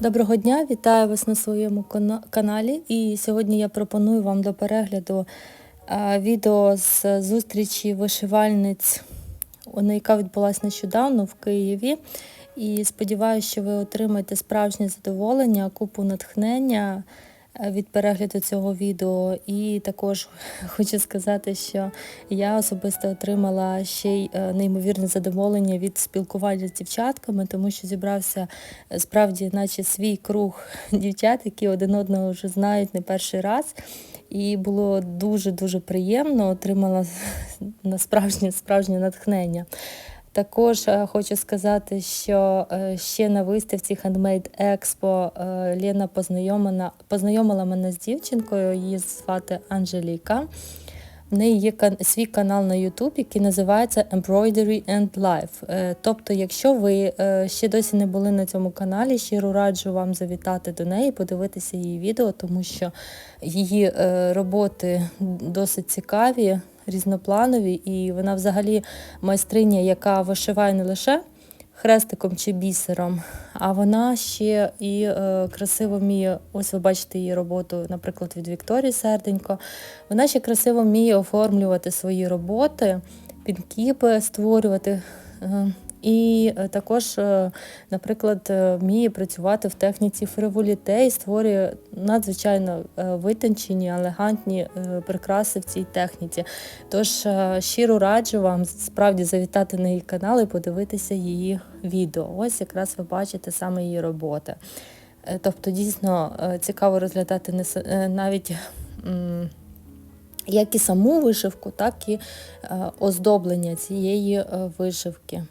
Доброго дня, вітаю вас на своєму каналі. І сьогодні я пропоную вам до перегляду е, відео з зустрічі вишивальниць, яка відбулася нещодавно в Києві. І сподіваюся, що ви отримаєте справжнє задоволення, купу натхнення від перегляду цього відео. І також хочу сказати, що я особисто отримала ще й е, неймовірне задоволення від спілкування з дівчатками, тому що зібрався е, справді, наче свій круг дівчат, які один одного вже знають не перший раз. І було дуже дуже приємно, отримала на справжнє справжнє натхнення. Також е, хочу сказати, що е, ще на виставці Handmade Expo е, Лена познайомила, познайомила мене з дівчинкою, її звати Анжеліка. В неї є свій канал на YouTube, який називається Embroidery and Life. Тобто, якщо ви ще досі не були на цьому каналі, щиро раджу вам завітати до неї, подивитися її відео, тому що її роботи досить цікаві, різнопланові, і вона взагалі майстриня, яка вишиває не лише хрестиком чи бісером, а вона ще і е, красиво вміє. Ось ви бачите її роботу, наприклад, від Вікторії Серденько. Вона ще красиво вміє оформлювати свої роботи, пінкіпи створювати. Е, і е, також, е, наприклад, е, вміє працювати в техніці фриволіте і створює надзвичайно витончені, елегантні прикраси в цій техніці. Тож щиро раджу вам справді завітати на її канал і подивитися її відео. Ось якраз ви бачите саме її роботи. Тобто, дійсно цікаво розглядати навіть. Як і саму вишивку, так і оздоблення цієї вишивки.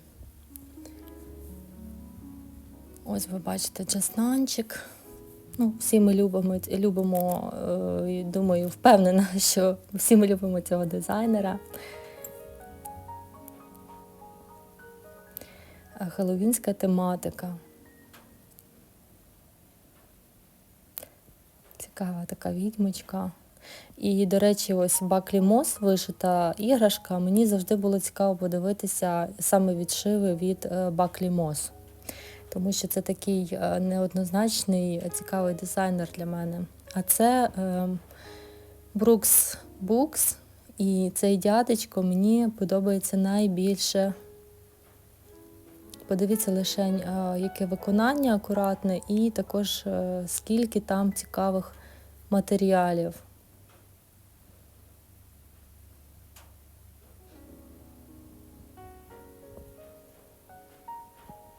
Ось ви бачите чеснанчик. Ну, всі ми любимо, любимо, е, думаю, впевнена, що всі ми любимо цього дизайнера. Хеллоуінська тематика. Цікава така відьмочка. І, до речі, ось Баклі Мос вишита іграшка. Мені завжди було цікаво подивитися саме відшиви від е, Баклі Мос тому що це такий е, неоднозначний, е, цікавий дизайнер для мене. А це е, Brooks Books, і цей дядечко мені подобається найбільше. Подивіться лише, е, яке виконання акуратне, і також скільки там цікавих матеріалів.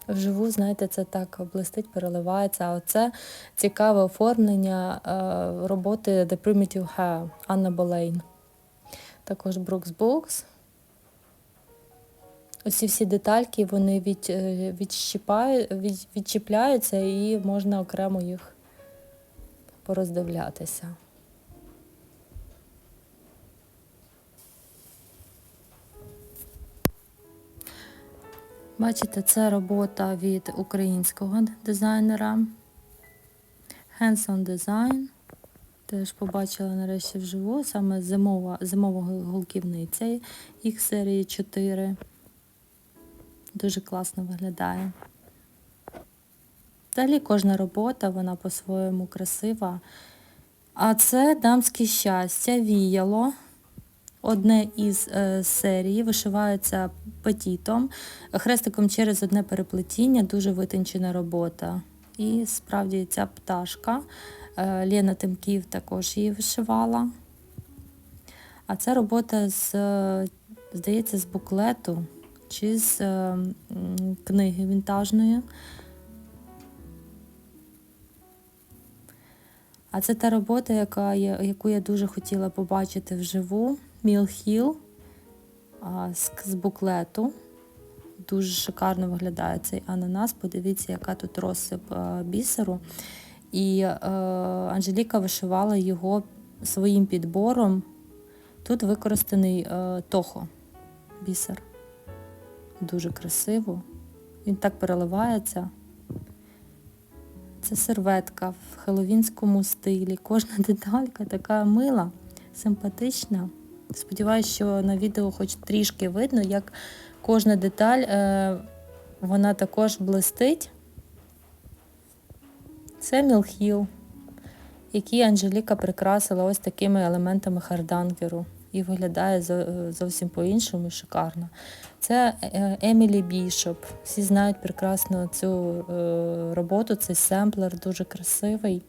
Вживу, знаєте, це так блистить, переливається. А оце цікаве оформлення е, роботи The Primitive Hair Анна Болейн. Також Brooks Books. Усі всі детальки вони від, е, від, відчіпляються і можна окремо їх пороздивлятися. Бачите, це робота від українського дизайнера. Hands on Design. Теж побачила нарешті вживу, саме зимова, зимова голківниця їх серії 4. Дуже класно виглядає. Взагалі кожна робота, вона по-своєму красива. А це дамське щастя, віяло. Одне із е, серій вишивається петітом, хрестиком через одне переплетіння, дуже витончена робота. І справді ця пташка. Е, Лена Тимків також її вишивала. А це робота з, е, здається, з буклету чи з книги вінтажної. А це та робота, яка яку я дуже хотіла побачити вживу. Міл Хіл з, буклету. Дуже шикарно виглядає цей ананас. Подивіться, яка тут розсип бісеру. І е, Анжеліка вишивала його своїм підбором. Тут використаний е, тохо бісер. Дуже красиво. Він так переливається. Це серветка в хеловінському стилі. Кожна деталька така мила, симпатична. Сподіваюсь, що на відео хоч трішки видно, як кожна деталь е, вона також блистить. Це мілхіл, який Анжеліка прикрасила ось такими елементами хардангеру. І виглядає зовсім по-іншому шикарно. Це е, Емілі Бішоп. Всі знають прекрасно цю е, роботу, цей семплер дуже красивий.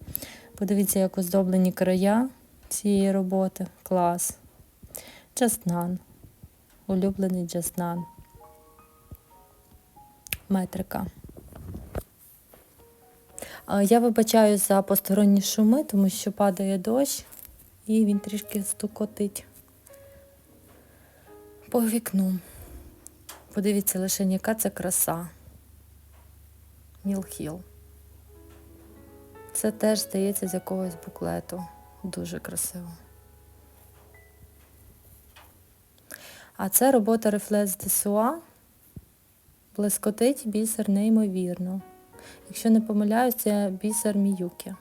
Подивіться, як оздоблені края цієї роботи. Клас. Джаснан. Улюблений джаснан. Метрика. Я вибачаю за посторонні шуми, тому що падає дощ і він трішки стукотить по вікну. Подивіться лише, яка це краса. Мілхіл. Це теж здається з якогось буклету. Дуже красиво. А це робота de Soie. Блискотить бісер неймовірно. Якщо не помиляюсь, це бісер Міюкі.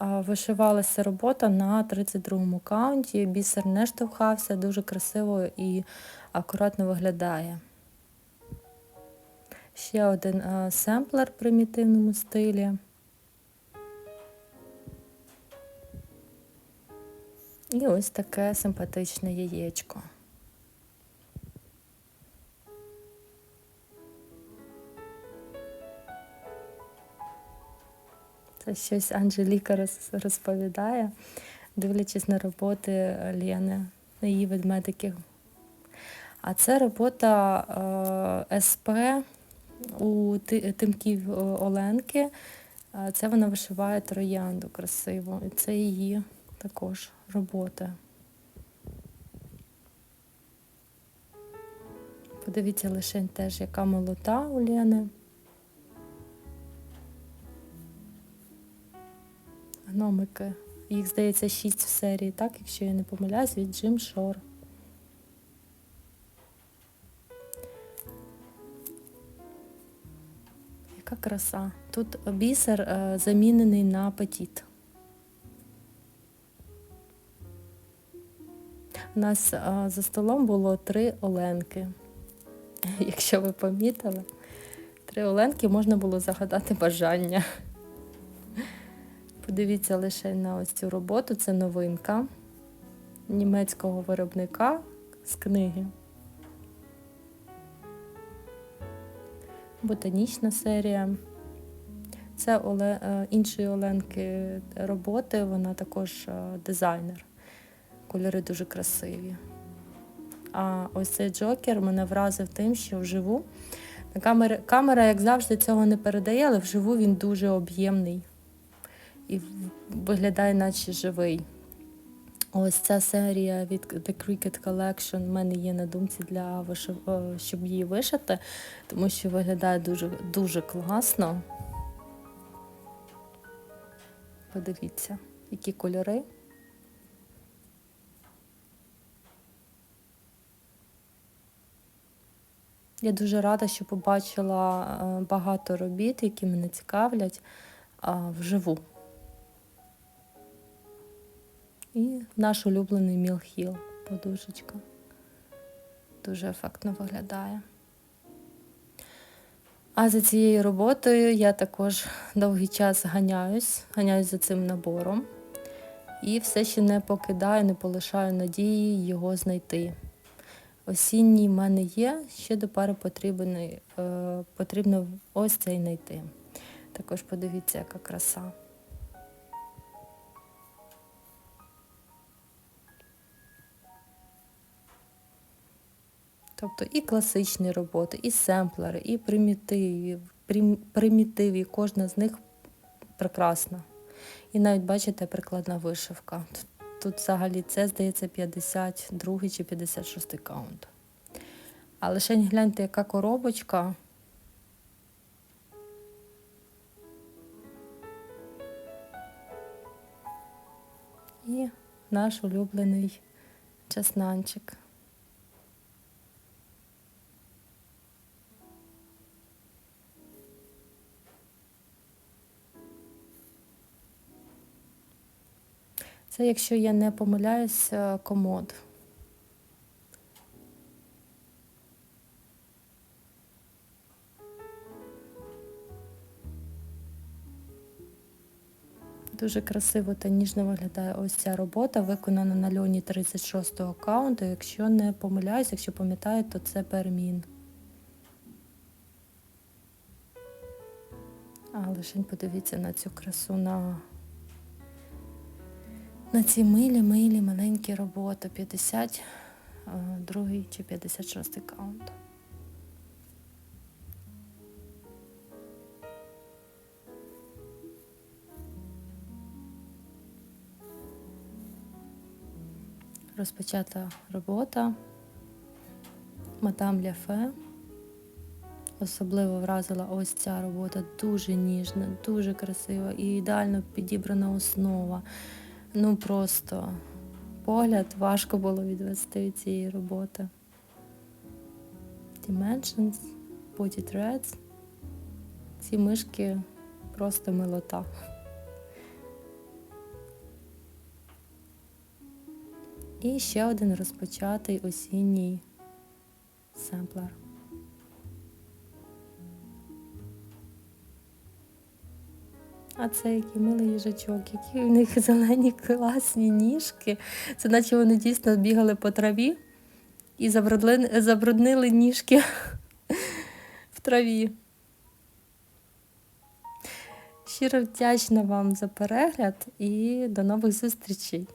Вишивалася робота на 32-му каунті. Бісер не штовхався, дуже красиво і акуратно виглядає. Ще один семплер в примітивному стилі. І ось таке симпатичне яєчко. Це щось Анжеліка розповідає, дивлячись на роботи Лєни, на її ведмедиків. А це робота е, СП у Тимків е, Оленки. Е, Це вона вишиває троянду красиво. І це її також робота. Подивіться лише теж, яка молота у Лєни. Гномики. Їх, здається, шість в серії, так, якщо я не помиляюсь, від Джим Шор. Яка краса. Тут бісер е, замінений на петіт. У нас е, за столом було три оленки. Якщо ви помітили, три оленки можна було загадати бажання. Подивіться лише на ось цю роботу. Це новинка німецького виробника з книги. Ботанічна серія. Це Оле... е, іншої Оленки роботи, вона також е, дизайнер. Кольори дуже красиві. А ось цей джокер мене вразив тим, що вживу. На камери... Камера, як завжди, цього не передає, але вживу він дуже об'ємний і виглядає наче живий. Ось ця серія від The Cricket Collection в мене є на думці для е, щоб її вишити, тому що виглядає дуже, дуже класно. Подивіться, які кольори. Я дуже рада, що побачила е, багато робіт, які мене цікавлять вживу. І наш улюблений Мілхіл, подушечка. Дуже ефектно виглядає. А за цією роботою я також довгий час ганяюсь, ганяюсь за цим набором. І все ще не покидаю, не полишаю надії його знайти. Осінній в мене є, ще до пари е, потрібно ось цей знайти. Також подивіться, яка краса. Тобто і класичні роботи, і семплери, і примітиві, прим- примітиві, кожна з них прекрасна. І навіть бачите прикладна вишивка. Тут, взагалі це, здається, 52 чи 56 каунт. А лише гляньте, яка коробочка. І наш улюблений часнанчик. Це, якщо я не помиляюсь, е, комод. Дуже красиво та ніжно виглядає ось ця робота, виконана на льоні 36-го каунту. Якщо не помиляюсь, якщо пам'ятаю, то це пермін. А лишень подивіться на цю красу на, на ці милі, милі, маленькі роботи. 52 чи 56 каунт. Розпочата робота Мадам Ляфе. Особливо вразила ось ця робота дуже ніжна, дуже красива і ідеально підібрана основа. Ну просто погляд важко було відвести від цієї роботи. Dimensions, Body Threads. Ці мишки просто милота. І ще один розпочатий осінній семплер. А це який милий їжачок, які у них зелені класні ніжки. Це наче вони дійсно бігали по траві і забрудли- забруднили ніжки в траві. Щиро вдячна вам за перегляд і до нових зустрічей!